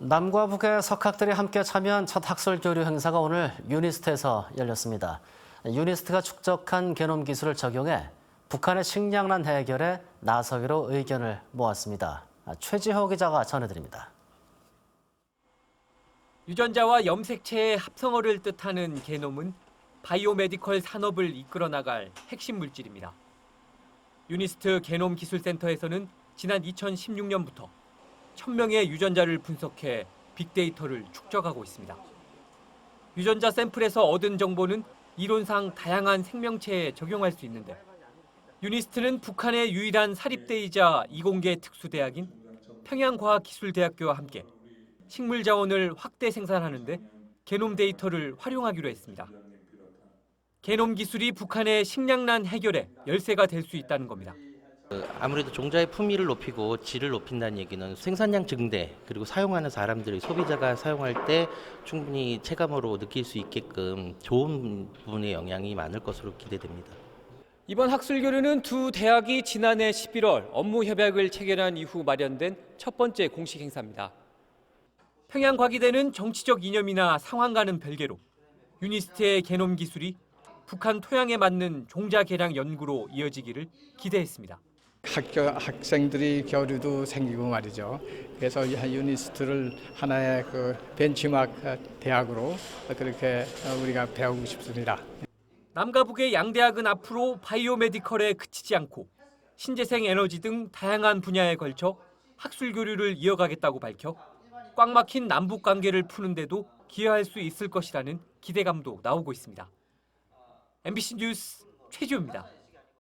남과 북의 석학들이 함께 참여한 첫 학술 교류 행사가 오늘 유니스트에서 열렸습니다. 유니스트가 축적한 게놈 기술을 적용해 북한의 식량난 해결에 나서기로 의견을 모았습니다. 최지호 기자가 전해드립니다. 유전자와 염색체의 합성어를 뜻하는 게놈은 바이오메디컬 산업을 이끌어 나갈 핵심 물질입니다. 유니스트 게놈 기술센터에서는 지난 2016년부터 1000명의 유전자를 분석해 빅데이터를 축적하고 있습니다. 유전자 샘플에서 얻은 정보는 이론상 다양한 생명체에 적용할 수 있는데 유니스트는 북한의 유일한 사립대이자 이공계 특수대학인 평양과학기술대학교와 함께 식물 자원을 확대 생산하는데 게놈 데이터를 활용하기로 했습니다. 게놈 기술이 북한의 식량난 해결에 열쇠가 될 수 있다는 겁니다. 아무래도 종자의 품위를 높이고 질을 높인다는 얘기는 생산량 증대 그리고 사용하는 사람들이 소비자가 사용할 때 충분히 체감으로 느낄 수 있게끔 좋은 부분의 영향이 많을 것으로 기대됩니다. 이번 학술 교류는 두 대학이 지난해 11월 업무 협약을 체결한 이후 마련된 첫 번째 공식 행사입니다. 평양과기대는 정치적 이념이나 상황과는 별개로 유니스트의 게놈 기술이 북한 토양에 맞는 종자 개량 연구로 이어지기를 기대했습니다. 학교 학생들이 교류도 생기고 말이죠. 그래서 이 유니스트를 하나의 그 벤치마크 대학으로 그렇게 우리가 배우고 싶습니다. 남과 북의 양대학은 앞으로 바이오메디컬에 그치지 않고 신재생 에너지 등 다양한 분야에 걸쳐 학술 교류를 이어가겠다고 밝혀 꽉 막힌 남북 관계를 푸는데도 기여할 수 있을 것이라는 기대감도 나오고 있습니다. MBC 뉴스 최지우입니다.